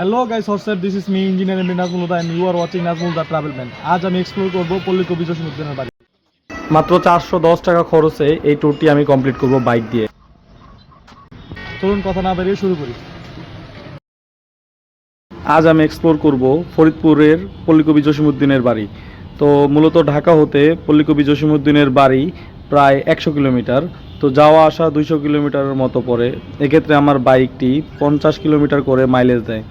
Hello guys what's up this is me engineer MD Nazmul Huda and you are watching Nazmul the travel man আজ আমি explore করব পল্লী কবি জসীমুদ্দিনের বাড়ি। মাত্র চারশো দশ টাকা খরচে এই ট্যুরটি আমি কমপ্লিট করব বাইক দিয়ে। চলুন কথা না বেরিয়ে শুরু করি। আজ আমি এক্সপ্লোর করব ফরিদপুরের পল্লীকবি জসিমুদ্দিনের বাড়ি। তো মূলত ঢাকা হতে পল্লীকবি জসিমুদ্দিনের বাড়ি প্রায় একশো কিলোমিটার। তো যাওয়া আসা দুইশো কিলোমিটারের মতো পড়ে এক্ষেত্রে আমার বাইকটি পঞ্চাশ কিলোমিটার করে মাইলেজ দেয়।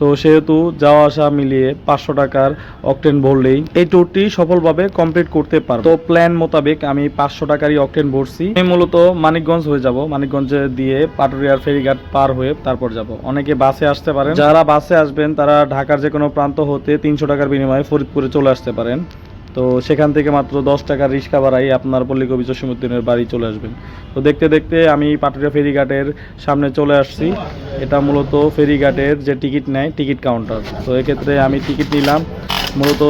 তো সেহেতু যাওয়া আসা মিলিয়ে পাঁচশো টাকার অকটেন ভরলেই এই ট্যুরটি সফলভাবে কমপ্লিট করতে পারব। তো প্ল্যান মোতাবেক আমি পাঁচশো টাকারই অকটেন ভরছি। আমি মূলত মানিকগঞ্জ হয়ে যাব। মানিকগঞ্জে দিয়ে পাটুরিয়ার ফেরিঘাট পার হয়ে তারপর যাব। অনেকে বাসে আসতে পারেন। যারা বাসে আসবেন, তারা ঢাকার যে কোনো প্রান্ত হতে তিনশো টাকার বিনিময়ে ফরিদপুরে চলে আসতে পারেন। তো সেখান থেকে মাত্র দশ টাকার রিক্সা ভাড়াই আপনার পল্লীকবি জসীমুদ্দিনের বাড়ি চলে আসবেন। তো দেখতে দেখতে আমি পাটুরিয়া ফেরিঘাটের সামনে চলে আসছি। এটা মূলত ফেরিঘাটের যে টিকিট নেয় টিকিট কাউন্টার। তো এক্ষেত্রে আমি টিকিট নিলাম। মূলত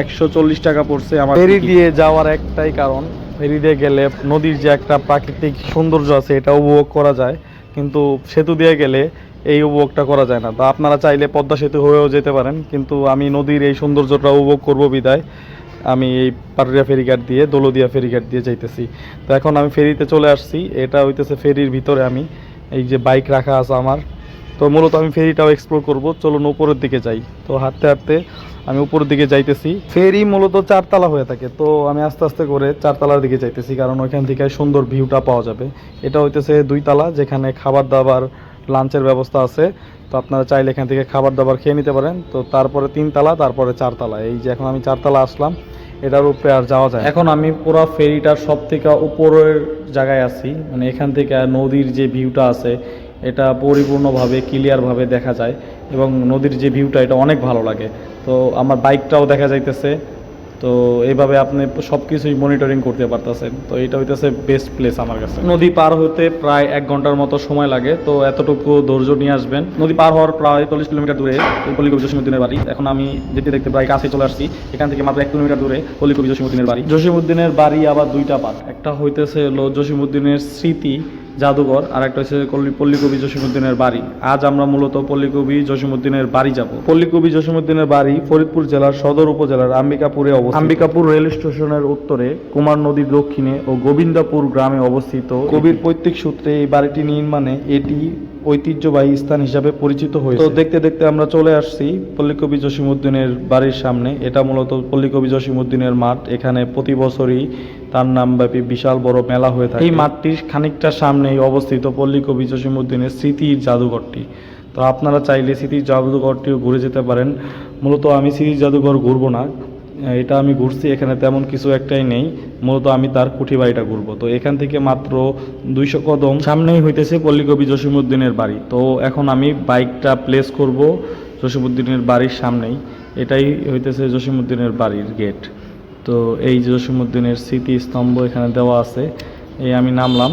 একশো চল্লিশ টাকা পড়ছে আমার ফেরি দিয়ে যাওয়ার একটাই কারণ ফেরি দিয়ে গেলে নদীর যে একটা প্রাকৃতিক সৌন্দর্য আছে এটা উপভোগ করা যায়। কিন্তু সেতু দিয়ে গেলে এই উপভোগটা করা যায় না। তো আপনারা চাইলে পদ্মা সেতু হয়েও যেতে পারেন, কিন্তু আমি নদীর এই সৌন্দর্যটা উপভোগ করব বিদায়। আমি এই পাটুরিয়া ফেরিঘাট দিয়ে, দৌলদিয়া ফেরিঘাট দিয়ে যাইতেছি। তো এখন আমি ফেরিতে চলে আসছি, এটা হইতেছে ফেরির ভিতরে আমি, এই যে বাইক রাখা আছে আমার। তো মূলত আমি ফেরিটাও এক্সপ্লোর করব, চলুন উপরের দিকে যাই। তো হাঁটতে হাঁটতে আমি উপরের দিকে যাইতেছি। ফেরি মূলত চারতলা হয়ে থাকে, তো আমি আস্তে আস্তে করে চারতলার দিকে যাইতেছি, কারণ ওইখান থেকে সুন্দর ভিউটা পাওয়া যাবে। এটা হইতেছে দুই তালা যেখানে খাবার দাবার লাঞ্চের ব্যবস্থা আছে। তো আপনারা চাইলে এখান থেকে খাবার দাবার খেয়ে নিতে পারেন। তো তারপরে তিনতলা, তারপরে চারতলা। এই যে এখন আমি চারতলা আসলাম, এটার উপরে আর যাওয়া যায় এখন আমি পুরো ফেরিটার সব থেকে উপরের জায়গায় আছি। মানে এখান থেকে নদীর যে ভিউটা আছে, এটা পরিপূর্ণভাবে ক্লিয়ারভাবে দেখা যায়। এবং নদীর যে ভিউটা, এটা অনেক ভালো লাগে। তো আমার বাইকটাও দেখা যাইতেছে। তো এইভাবে আপনি সব কিছুই মনিটরিং করতে পারতেছেন। তো এটা হইতেছে বেস্ট প্লেস আমার কাছে। নদী পার হতে প্রায় এক ঘণ্টার মতো সময় লাগে, তো এতটুকু ধৈর্য নিয়ে আসবেন। নদী পার হওয়ার প্রায় চল্লিশ কিলোমিটার দূরে পল্লীকবি জসীমুদ্দিনের বাড়ি। এখন আমি যেতে দেখতে প্রায় কাছে চলে আসছি, এখান থেকে মাত্র এক কিলোমিটার দূরে পল্লীকবি জসীমুদ্দিনের বাড়ি। জসীমুদ্দিনের বাড়ি আবার দুইটা পার্ট একটা হইতেছে হলো জসীমুদ্দিনের স্মৃতি জাদুঘর আর একটা হচ্ছে পল্লীকবি জসীমুদ্দিনের বাড়ি। আজ আমরা মূলত পল্লীকবি জসীমুদ্দিনের বাড়ি যাব। পল্লীকবি জসীমুদ্দিনের বাড়ি ফরিদপুর জেলার সদর উপজেলার আম্বিকাপুরে অবস্থিত। আম্বিকাপুর রেল স্টেশনের উত্তরে কুমার নদীর দক্ষিণে ও গোবিন্দাপুর গ্রামে অবস্থিত কবির পৈতৃক সূত্রে এই বাড়িটি নির্মাণে এটি ঐতিহ্যবাহী স্থান হিসাবে পরিচিত হয়েছে। তো দেখতে দেখতে আমরা চলে আসছি পল্লীকবি জসীমুদ্দিনের বাড়ির সামনে। এটা মূলত পল্লীকবি জসীমুদ্দিনের মাঠ। এখানে প্রতি বছরই তার নামব্যাপী বিশাল বড় মেলা হয়ে থাকে। এই মাঠটির খানিকটা সামনেই অবস্থিত পল্লীকবি জসীমুদ্দিনের স্মৃতির জাদুঘরটি। তো আপনারা চাইলে স্মৃতির জাদুঘরটিও ঘুরে যেতে পারেন। মূলত আমি স্মৃতির জাদুঘর ঘুরবো না। এটা আমি ঘুরছি, এখানে তেমন কিছু একটাই নেই। মূলত আমি তার কুঠি বাড়িটা ঘুরবো। তো এখান থেকে মাত্র দুইশো কদম সামনেই হইতেছে পল্লীকবি জসিমুদ্দিনের বাড়ি। তো এখন আমি বাইকটা প্লেস করব জসিমুদ্দিনের বাড়ির সামনেই। এটাই হইতেছে জসিমুদ্দিনের বাড়ির গেট তো এই জসীমুদ্দিনের স্মৃতিস্তম্ভ এখানে দেওয়া আছে। এই আমি নামলাম।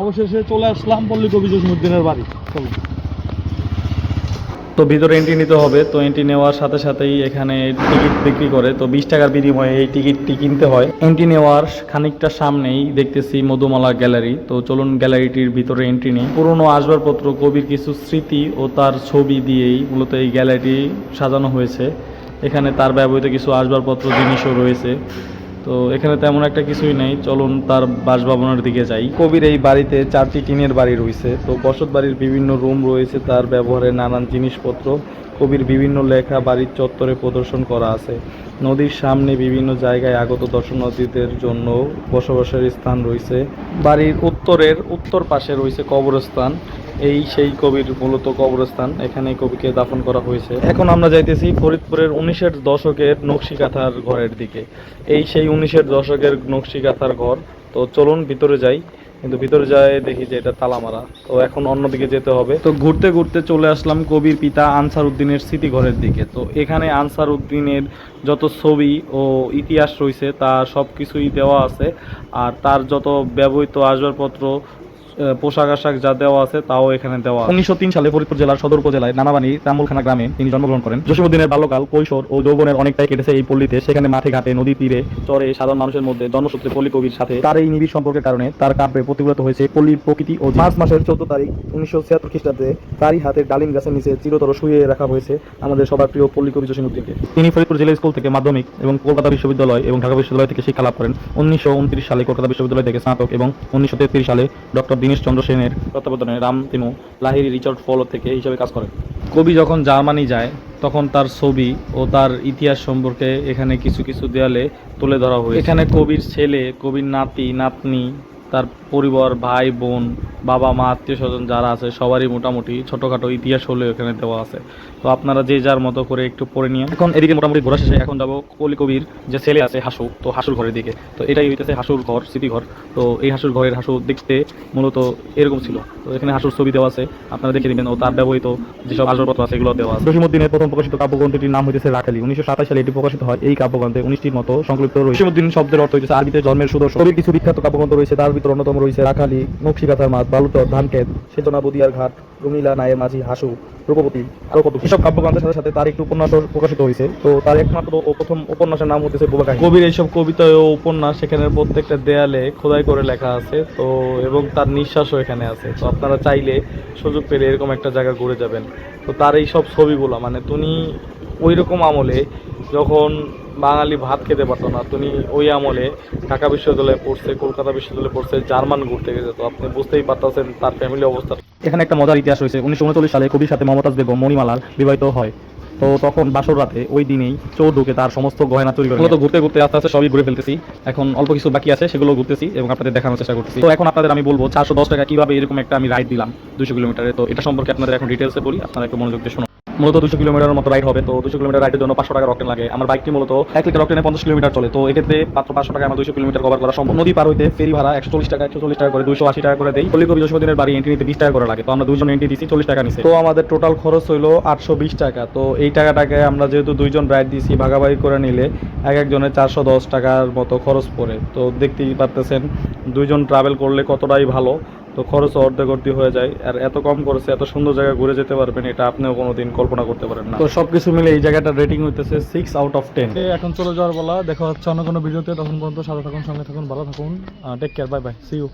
অবশেষে চলে আসলাম পল্লী কবি জসীমুদ্দিনের বাড়ি। চলুন। তো ভিতরে এন্ট্রি নিতে হবে। তো এন্ট্রি নেওয়ার সাথে সাথেই এখানে টিকিট বিক্রি করে। তো বিশ টাকার বিনিময়ে এই টিকিটটি কিনতে হয়। এন্ট্রি নেওয়ার খানিকটা সামনেই দেখতেছি মধুমালা গ্যালারি। তো চলুন গ্যালারিটির ভিতরে এন্ট্রি নেই। পুরনো আসবাবপত্র কবির কিছু স্মৃতি ও তার ছবি দিয়েই মূলত এই গ্যালারিটি সাজানো হয়েছে। এখানে তার ব্যবহৃত কিছু আসবাবপত্র, জিনিসও রয়েছে। তো এখানে তেমন একটা কিছুই নেই। চলুন তার বাসভবনের দিকে যাই। কবির এই বাড়িতে চারটি টিনের বাড়ি রয়েছে। তো বসত বাড়ির বিভিন্ন রুম রয়েছে। তার ব্যবহারে নানান জিনিসপত্র কবির বিভিন্ন লেখা বাড়ির চত্বরে প্রদর্শন করা আছে। নদীর সামনে বিভিন্ন জায়গায় আগত দর্শনার্থীদের জন্য বসবাসের স্থান রয়েছে। বাড়ির উত্তরের উত্তর পাশে রয়েছে কবরস্থান। এই সেই কবির মূলত কবরস্থান। এখানে কবিকে দাফন করা হয়েছে। এখন আমরা যাইতেছি ফরিদপুরের উনিশের দশকের নকশি কাঁথার ঘরের দিকে। এই সেই উনিশের দশকের নকশি কাঁথার ঘর। তো চলুন ভিতরে যাই। কিন্তু ভিতরে যায় দেখি যে এটা তালা মারা তো এখন অন্যদিকে যেতে হবে। তো ঘুরতে ঘুরতে চলে আসলাম কবির পিতা আনসার উদ্দিনের স্মৃতি ঘরের দিকে। তো এখানে আনসার উদ্দিনের যত ছবি ও ইতিহাস রয়েছে, তা সব কিছুই দেওয়া আছে। আর তার যত ব্যবহৃত আসবাবপত্র পোশাক আশাক যা দেওয়া আছে তাও এখানে দেওয়া উনিশশো তিন সালে ফরিদপুর জেলার সদর উপজেলায় নানাবানি রামুলখানা গ্রামে তিনি জন্মগ্রহণ করেন। জসীমউদ্দিনের বাল্যকাল কৈশোর ও যৌবনের অনেকটাই কেটেছে এই পল্লীতে। সেখানে মাঠে ঘাটে নদী তীরে চরে সাধারণ মানুষের মধ্যে জন্মসূত্রে পল্লী কবির সাথে তার এই নিবিড় সম্পর্কের কারণে তার কাব্যে প্রতিফলিত হয়েছে পল্লীর প্রকৃতি ও মার্চ মাসের চোদ্দ তারিখ উনিশশো ছিয়াত্তর খ্রিস্টাব্দে তারই হাতে ডালিম গাছের নিচে চিরতর শুয়ে রাখা হয়েছে আমাদের সবার প্রিয় পল্লী কবি জসীমউদ্দিনকে। তিনি ফরিদপুর জেলা স্কুল থেকে মাধ্যমিক এবং কলকাতা বিশ্ববিদ্যালয় এবং ঢাকা বিশ্ববিদ্যালয় থেকে শিক্ষা লাভ করেন। উনিশশো উনত্রিশ সালে কলকাতা বিশ্ববিদ্যালয় থেকে স্নাতক এবং উনিশশো তেত্রিশ সালে ডক্টর দীনেশ চন্দ্র সেনের তত্ত্বাবধানে রাম তিনু লাহিরি রিচার্ড ফলো থেকে হিসাবে কাজ করেন। কবি যখন জার্মানি যায় তখন তার ছবি ও তার ইতিহাস সম্পর্কে এখানে কিছু কিছু দেয়ালে তুলে ধরা হয়েছে। এখানে কবির ছেলে কবির নাতি নাতনি তার পরিবার ভাই বোন বাবা মা আত্মীয় স্বজন যারা আছে সবারই মোটামুটি ছোটোখাটো ইতিহাস হলেও এখানে দেওয়া আছে। তো আপনারা যে যার মতো করে একটু পড়ে নিয়ে এখন এদিকে মোটামুটি ঘোরা শেষে এখন যাব কলি কবির যে ছেলে আছে হাসু তো হাসুর ঘরের দিকে। তো এটাই হইতেছে হাসুর ঘর স্মৃতিঘর। তো এই হাসুর ঘরের হাসু দেখতে মূলত এরকম ছিল। তো এখানে হাসুর ছবি দেওয়া আছে আপনারা দেখে নেবেন ও তার ব্যবহৃত যেসব আসবাবপত্র আছে এগুলো দেওয়া আছে। জসীমউদ্দিনের প্রথম প্রকাশিত কাব্যগ্রন্থটির নাম হইতেছে রাখালি। উনিশশো সাতাশ সালে এটি প্রকাশিত হয়। এই কাব্যগ্রন্থে উনিশটির মতো সংকলিত রয়েছে। জসীমউদ্দিন শব্দের অর্থ হইতেছে আরবিতে জন্মের সুদর্শন। কবির কিছু বিখ্যাত কাব্যগ্রন্থ রয়েছে তার ভিতর অন্যতম রয়েছে রাখালি নকশিকাতার মাছ বালুচর ধানক্ষেত সেচনা, বদিয়ার ঘাট রুমিলা নায়ের মাঝি, হাসু, রূপবতী আরও কত এসব কাব্যগ্রন্থের সাথে সাথে তার একটি উপন্যাস প্রকাশিত হয়েছে। তো তার একমাত্র ও প্রথম উপন্যাসের নাম হচ্ছে বুবা কবির এইসব কবিতা ও উপন্যাস সেখানে প্রত্যেকটা দেয়ালে খোদাই করে লেখা আছে। তো, এবং তার নিঃশ্বাসও এখানে আছে। তো আপনারা চাইলে সুযোগ পেলে এরকম একটা জায়গা ঘুরে যাবেন। তো তার এই সব ছবিগুলো মানে তুমি ওই রকম আমলে যখন বাঙালি ভাত খেতে পারতো না। তুমি ওই আমলে ঢাকা বিশ্ববিদ্যালয়ে পড়ছে কলকাতা বিশ্ববিদ্যালয়ে পড়ছে জার্মান ঘুরতে গেছে। তো আপনি বুঝতেই পারতেছেন তার ফ্যামিলি অবস্থা। এখানে একটা মজার ইতিহাস রয়েছে। উনিশশো উনচল্লিশ সালে কবির সাথে মমতাজ বেগম মণিমালার বিবাহিত হয়। তো তখন বাসর রাতে ওই দিনেই চোর ঢুকে তার সমস্ত গয়না চুরি করে মূলত ঘুরতে ঘুরতে আস্তে আস্তে সবই ঘুরে ফেলতেছি। এখন অল্প কিছু বাকি আছে সেগুলো ঘুরতেছি এবং আপনাদের দেখানোর চেষ্টা করতেছি। তো এখন আপনাদের আমি বলব চারশো দশ টাকা কীভাবে এরকম একটা আমি রাইড দিলাম দুশো কিলোমিটারে। তো এটা সম্পর্কে আপনাদের এখন ডিটেলসে বলি আপনারা একটু মনোযোগ দিয়ে শুনুন। মূলত দুশো কিলোমিটার মতো রাইড হবে, তো দুশো কিলোমিটার রাইডের জন্য পাঁচশো টাকা রকেট লাগে। আমার বাইকটি মূলত এক লিটার রকেটে পঞ্চাশ কিলোমিটার চলে, তো এক্ষেত্রে মাত্র পাঁচশো টাকা আমার দুশো কিলোমিটার কভার করা সম্ভব। নদী পার হইতে ফেরি ভাড়া একশো চল্লিশ টাকা, একশো চল্লিশ টাকা করে, দুশো আশি টাকা করে দেয় পল্লী কবি যশোদিনের বাড়ি এন্ট্রি নিতে বিশ টাকা করে লাগে, তো আমরা দুজন এন্ট্রি দিচ্ছি চল্লিশ টাকা নিচ্ছে তো আমাদের টোটাল খরচ হইল আটশো বিশ টাকা, তো এই টাকাটাকে আমরা যেহেতু দুইজন রাইড দিয়েছি ভাগাভাগি করে নিলে এক একজনের চারশো দশ টাকার মতো খরচ পড়ে। তো দেখতেই পারতেছেন, দুইজন ট্রাভেল করলে কতটাই ভালো। তো খরচ অর্ধেক অর্ধি হয়ে যায়। আর এত কম খরচে এত সুন্দর জায়গা ঘুরে যেতে পারবেন এটা আপনিও কোনোদিন কল্পনা করতে পারেন না। তো সবকিছু মিলে এই জায়গাটা রেটিং হইতেছে সিক্স আউট অফ টেন এখন চলে যাওয়ার বলা দেখা হচ্ছে অন্য কোনো ভিডিওতে। তখন পর্যন্ত সাদা থাকুন সঙ্গে থাকুন ভালো থাকুন। Take care bye bye see you